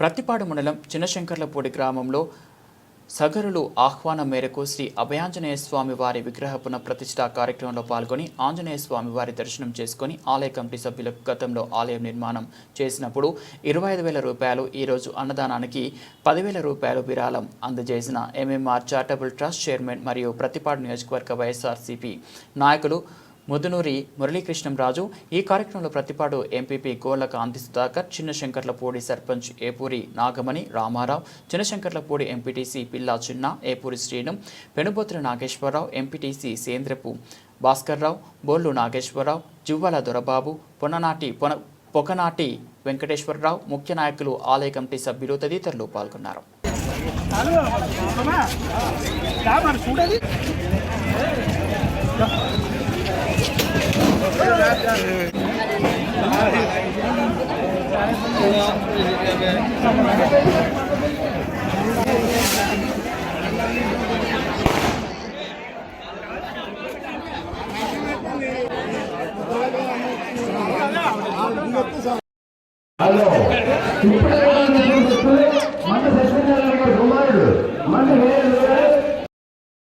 ప్రతిపాడు మండలం చిన్నశంకర్లపూడి గ్రామంలో సగరులు ఆహ్వానం మేరకు శ్రీ అభయాంజనేయ స్వామి వారి విగ్రహ పునఃప్రతిష్ఠా కార్యక్రమంలో పాల్గొని ఆంజనేయ స్వామి వారి దర్శనం చేసుకుని ఆలయ కమిటీ సభ్యులకు గతంలో ఆలయం నిర్మాణం చేసినప్పుడు ఇరవై ఐదు వేల రూపాయలు ఈరోజు అన్నదానానికి పదివేల రూపాయలు విరాళం అందజేసిన ఎంఎంఆర్ చారిటబుల్ ట్రస్ట్ చైర్మన్ మరియు ప్రతిపాడు నియోజకవర్గ వైఎస్ఆర్సీపీ నాయకులు ముదునూరి మురళీకృష్ణంరాజు ఈ కార్యక్రమంలో Prathipadu MPP Golla Kanthi Sudhakar Chinnasankarlapudi sarpanch Epuri Nagamani Ramarao Chinnasankarlapudi MPTC Pilla Chinna Epuri Srinu Penubothula Nageswararao MPTC Sendrapu Bhaskarrao Bollu Nageswararao Juvvala Dorababu పొన్ననాటి పొన పొకనాటి Venkateswararao ముఖ్య నాయకులు ఆలయ కమిటీ సభ్యులు తదితరులు పాల్గొన్నారు హలో. ఇప్పుడు మన సత్యనారాయణ కుమారుడు. మన వేరే